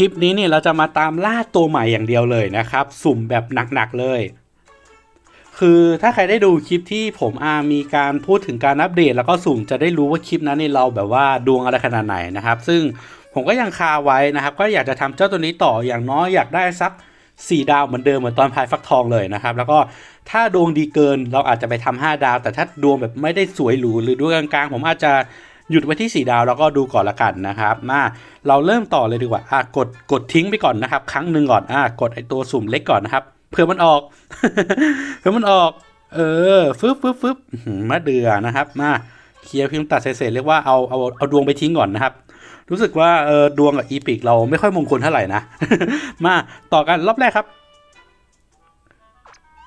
ลิปนี้เนี่ยเราจะมาตามล่าตัวใหม่อย่างเดียวเลยนะครับ สุ่มแบบหนักๆเลย คือถ้าใครได้ดูคลิปที่ผมอามีการพูดถึงการอัปเดต แล้วก็สุ่มจะได้รู้ว่าคลิปนั้นเนี่ยเราแบบว่าดวงอะไรขนาดไหนนะครับ ซึ่งผมก็ยังคาไว้นะครับ ก็อยากจะทำเจ้าตัวนี้ต่ออย่างน้อยอยากได้สัก4ดาวเหมือนเดิมเหมือนตอนพายฟักทองเลยนะครับ แล้วก็ถ้าดวงดีเกินเราอาจจะไปทำ5ดาว แต่ถ้าดวงแบบไม่ได้สวยหรูหรือดวงกลางๆ ผมอาจจะ หยุดไว้ที่ 4 ดาวแล้วก็ดูก่อนละกันนะครับมาเราเริ่มต่อเลยดีกว่าอะกดกดทิ้งไปก่อนนะครับ ครั้งหนึ่งก่อนอะกดไอตัวสุ่มเล็กก่อนนะครับเผื่อมันออกเผื่อมันออก เออฟึบฟึบฟึบมะเดือนะครับมาเคลียร์พิมพ์ตัดเศษเรียกว่าเอาเอาเอาดวงไปทิ้งก่อนนะครับรู้สึกว่าเออดวงกับอีพิกเราไม่ค่อยมงคลเท่าไหร่นะ มาต่อกันรอบแรกครับ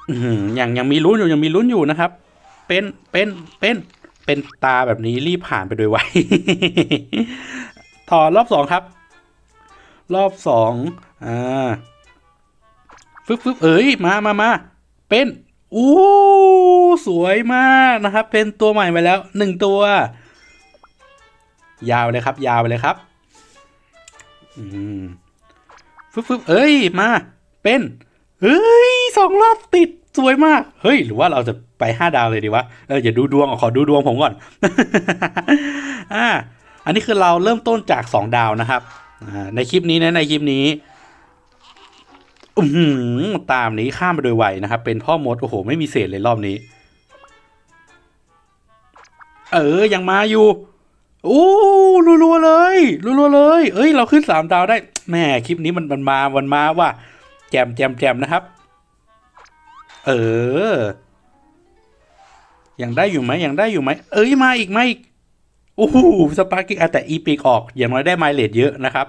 อื้อหือยังยังมีลุ้นอยู่ยังมีลุ้นอยู่นะครับ เป็นเป็นเป็น เป็นตาแบบนี้รีบผ่านไปโดยไวต่อรอบสองครับ รอบสองอ่าฟึบฟึบเอ้ยมามามาเป็นอู้สวยมากนะครับ เป็นตัวใหม่มาแล้วหนึ่งตัว ยาวเลยครับ ยาวไปเลยครับ อืมฟึบฟึบเอ้ยมา เป็นเฮ้ยสองรอบติด สวยมาก เฮ้ย หรือว่าเราจะไปห้าดาวเลยดีวะ เอออย่าดูดวงขอดูดวงผมก่อน อ่า อันนี้คือเราเริ่มต้นจากสองดาวนะครับ อ่า ในคลิปนี้นะ ในคลิปนี้อือหือตามนี้ข้ามไปโดยไวนะครับ เป็นพ่อมด โอ้โห ไม่มีเศษเลยรอบนี้ เออ ยังมาอยู่โอ้รัวๆเลยรัวๆเลย เอ้ย เราขึ้นสามดาวได้ แหม คลิปนี้มันมันมามันมาว่ะแจมแจมแจมนะครับ เออ ยังได้อยู่ไหมยังได้อยู่ไหม เอ้ยมาอีกมาอีกโอ้โหสปาร์กิ้งแต่อีปีกออก อย่างน้อยได้ไมล์เลทเยอะนะครับ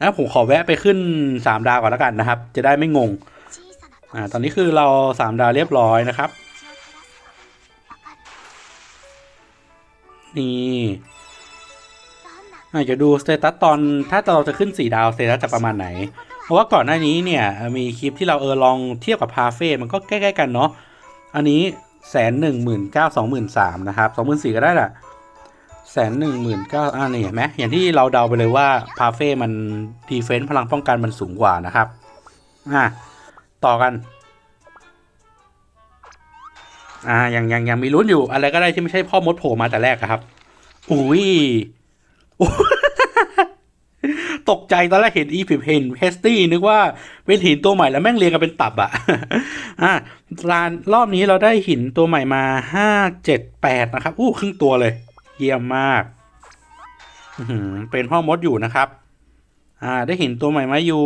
นะผมขอแวะไปขึ้นสามดาวก่อนแล้วกันนะครับ จะได้ไม่งง อ่า ตอนนี้คือเราสามดาวเรียบร้อยนะครับ นี่อาจจะดูสเตตัสตอนถ้าเราจะขึ้นสี่ดาวสเตตัสจะประมาณไหน เพราะว่าก่อนหน้านี้เนี่ยมีคลิปที่เราเออลองเทียบกับพาเฟ่ มันก็ใกล้ๆกันเนาะ อันนี้แสนหนึ่งหมื่นเก้าสองหมื่นสามนะครับสองหมื่นสี่ก็ได้แหละแสนหนึ่งหมื่นเก้าอ่านี่เห็นไหมอย่างที่เราเดาไปเลยว่าพาเฟ่มันดีเฟนซ์พลังป้องกันมันสูงกว่านะครับ อะต่อกันอ่ายังยังยังมีลุ้นอยู่อะไรก็ได้ที่ไม่ใช่พ่อมดโผล่มาแต่แรกอะครับ อุ้ย ตกใจตอนแรกเห็นอีพิบเพนเฮสตี้นึกว่าเป็นหินตัวใหม่แล้วแม่งเรียงกันเป็นตับอะอ่าลานรอบนี้เราได้หินตัวใหม่มาห้าเจ็ดแปดนะครับอู้ครึ่งตัวเลย เยี่ยมมากเป็นพ่อมดอยู่นะครับ อ่า ได้หินตัวใหม่มาอยู่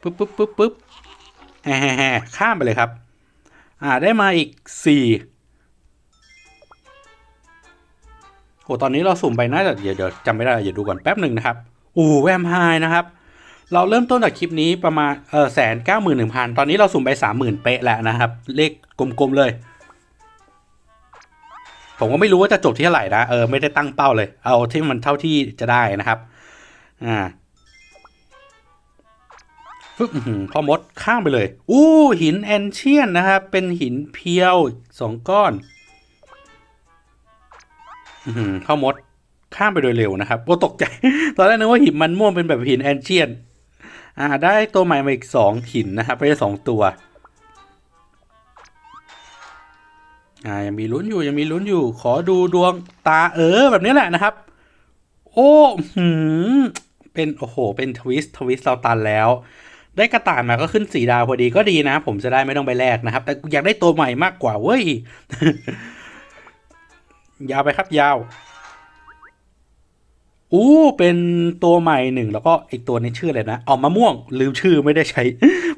ปึ๊บปึ๊บปึ๊บปึ๊บแฮ่ข้ามไปเลยครับ อ่า ได้มาอีกสี่ ตอนนี้เราสุ่มไปน่าจะเดี๋ยวจำไม่ได้เดี๋ยวดูก่อนแป๊บหนึ่งนะครับอู้แวมไฮนะครับ เราเริ่มต้นจากคลิปนี้ประมาณเออแสนเก้าหมื่นหนึ่งพันตอนนี้เราสุ่มไปสามหมื่นเป๊ะแล้วนะครับ เลขกลมๆเลย ผมก็ไม่รู้ว่าจะจบที่เท่าไหร่นะเออไม่ได้ตั้งเป้าเลย เอาที่มันเท่าที่จะได้นะครับอ่าฟึบอื้อหือพ่อมดข้ามไปเลย อู้หินแอนเชียนนะครับ เป็นหินเพียวสองก้อน อือหือพ่อมดข้ามไปโดยเร็วนะครับโอ้ตกใจ ตอนแรกนึกว่าหินมันม่วงเป็นแบบหินแอนเชียน อ่า ได้ตัวใหม่มาอีกสองหินนะครับไม่ได้สองตัว อ่า ยังมีลุ้นอยู่ยังมีลุ้นอยู่ ขอดูดวงตาเออแบบนี้แหละนะครับ โอ้หืมเป็นโอ้โห เป็นทวิสต์ทวิสต์เราตันแล้ว ได้กระต่ายมาก็ขึ้นสีดาวพอดีก็ดีนะ ผมจะได้ไม่ต้องไปแลกนะครับ แต่อยากได้ตัวใหม่มากกว่าเว้ย ยาวไปครับยาว อู้เป็นตัวใหม่หนึ่งแล้วก็อีกตัวนี้ชื่ออะไรนะออกมะม่วงลืมชื่อไม่ได้ใช้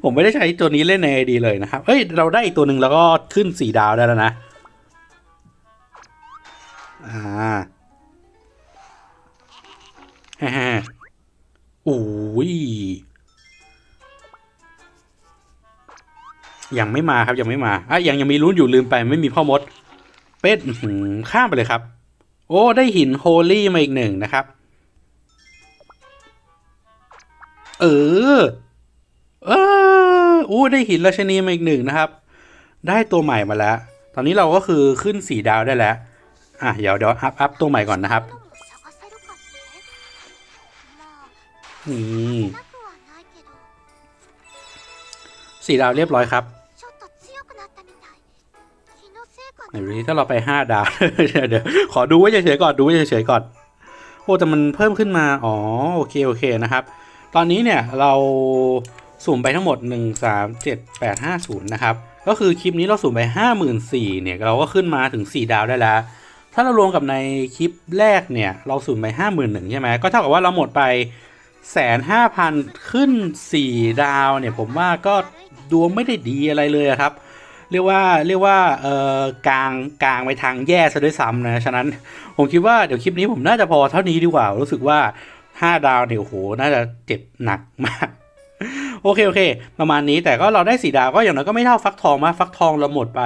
ผมไม่ได้ใช้ตัวนี้เล่นในดีเลยนะครับเอ้ยเราได้อีกตัวหนึ่งแล้วก็ขึ้นสีดาวได้แล้วนะอ่าฮ่าๆอุ้ยยังไม่มาครับยังไม่มาอะยังยังมีลุ้นอยู่ลืมไปไม่มีพ่อมด เป็ดข้ามไปเลยครับ โอ้ ได้หินโฮลี่มาอีกหนึ่งนะครับ เออ เออโอ้ได้หินราชนีมาอีกหนึ่งนะครับ ได้ตัวใหม่มาแล้ว ตอนนี้เราก็คือขึ้นสี่ดาวได้แล้ว อะ เดี๋ยวเดี๋ยวอัพอัพตัวใหม่ก่อนนะครับ นี่สี่ดาวเรียบร้อยครับ หนなดูดิถ้าเราไปห้าดาวเดี๋ยวขอดูไว้เฉยๆก่อนดูไว้เฉยๆก่อนโอ้แต่มันเพิ่มขึ้นมา อ๋อโอเคโอเคนะครับ ตอนนี้เนี่ยเราสุ่มไปทั้งหมด 1 3 7 8 5 0 นะครับ ก็คือคลิปนี้เราสุ่มไป 54,000เนี่ยเราก็ขึ้นมาถึง 4 ดาวได้แล้ว ถ้าเรารวมกับในคลิปแรกเนี่ยเราสุ่มไป 51,000ใช่ไหมก็เท่ากับว่าเราหมดไปแสนห้าพันขึ้น 4 ดาวเนี่ยผมว่าก็ดวงไม่ได้ดีอะไรเลยครับ เรียกว่าเรียกว่าเอ่อกลางกลางไปทางแย่ซะด้วยซ้ำนะฉะนั้นผมคิดว่าเดี๋ยวคลิปนี้ผมน่าจะพอเท่านี้ดีกว่า รู้สึกว่า 5 ดาวเนี่ยโอ้โหน่าจะเจ็บหนักมากโอเคโอเค ประมาณนี้แต่ก็เราได้สีดาวก็อย่างน้อยก็ไม่เท่าฟักทองมาฟักทองเราหมดไป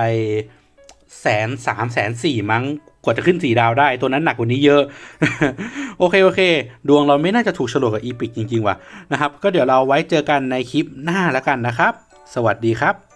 แสนสามแสนสี่มั้งกว่าจะขึ้นสีดาวได้ตัวนั้นหนักกว่านี้เยอะ โอเคโอเค ดวงเราไม่น่าจะถูกฉลกกับอีพิกจริง ๆ ว่ะนะครับ ก็เดี๋ยวเราไว้เจอกันในคลิปหน้าแล้วกันนะครับ สวัสดีครับ